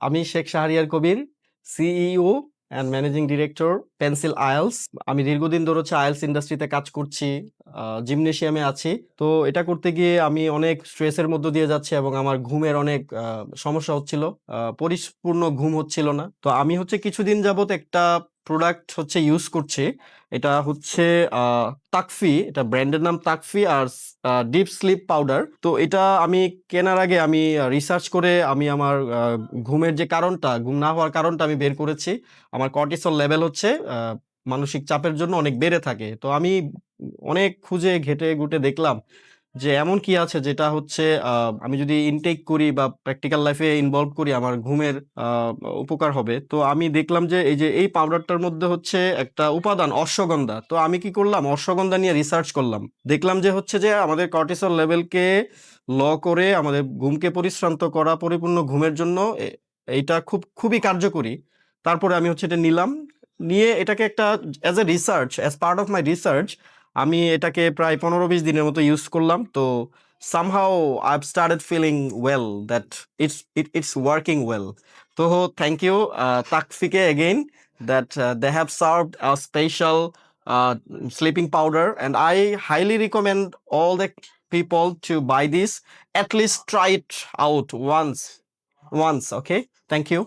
আমি Sheikh Shahriar Kabir CEO and managing director pencil IELTS আমি দীর্ঘদিন ধরে হচ্ছে আয়েলস ইন্ডাস্ট্রিতে কাজ করছি জিমনেশিয়ামে আছি। তো এটা করতে গিয়ে আমি অনেক স্ট্রেসের মধ্য দিয়ে যাচ্ছি এবং আমার ঘুমের অনেক সমস্যা হচ্ছিল। পরিপূর্ণ ঘুম হচ্ছিল না। তো আমি হচ্ছে কিছুদিন যাবত একটা প্রোডাক্ট হচ্ছে ইউজ করছে, এটা হচ্ছে তাকফি, এটা ব্র্যান্ডের নাম তাকফি আর ডিপ স্লিপ পাউডার তো এটা আমি কেনার আগে আমি রিসার্চ করে আমি আমার ঘুমের যে কারণটা, ঘুম না হওয়ার কারণটা আমি বের করেছি। আমার কর্টিসল লেভেল হচ্ছে মানসিক চাপের জন্য অনেক বেড়ে থাকে। তো আমি অনেক খুঁজে ঘেটে ঘুটে দেখলাম যে এমন কি আছে যেটা হচ্ছে আমি যদি ইনটেক করি বা প্র্যাকটিক্যাল লাইফে ইনভলভ করি, আমার ঘুমের উপকার হবে। তো আমি দেখলাম যে এই যে এই পাউডারটার মধ্যে হচ্ছে একটা উপাদান, অশ্বগন্ধা। তো আমি কি করলাম? অশ্বগন্ধা নিয়ে রিসার্চ করলাম। দেখলাম যে হচ্ছে যে আমাদের কর্টিসল লেভেলকে ল করে আমাদের ঘুমকে পরিশ্রান্ত করা, পরিপূর্ণ ঘুমের জন্য এইটা খুব, খুবই কার্যকরী। তারপরে আমি হচ্ছে এটা নিলাম। নিয়ে এটাকে একটা as a research as part of my research আমি এটাকে প্রায় পনেরো বিশ দিনের মতো ইউজ করলাম। তো somehow I started feeling well that it's it it's working well তো thank you তাকফিকে again that they have served a special sleeping powder and i highly recommend all the people to buy this. At least try it out once once, okay? Thank you.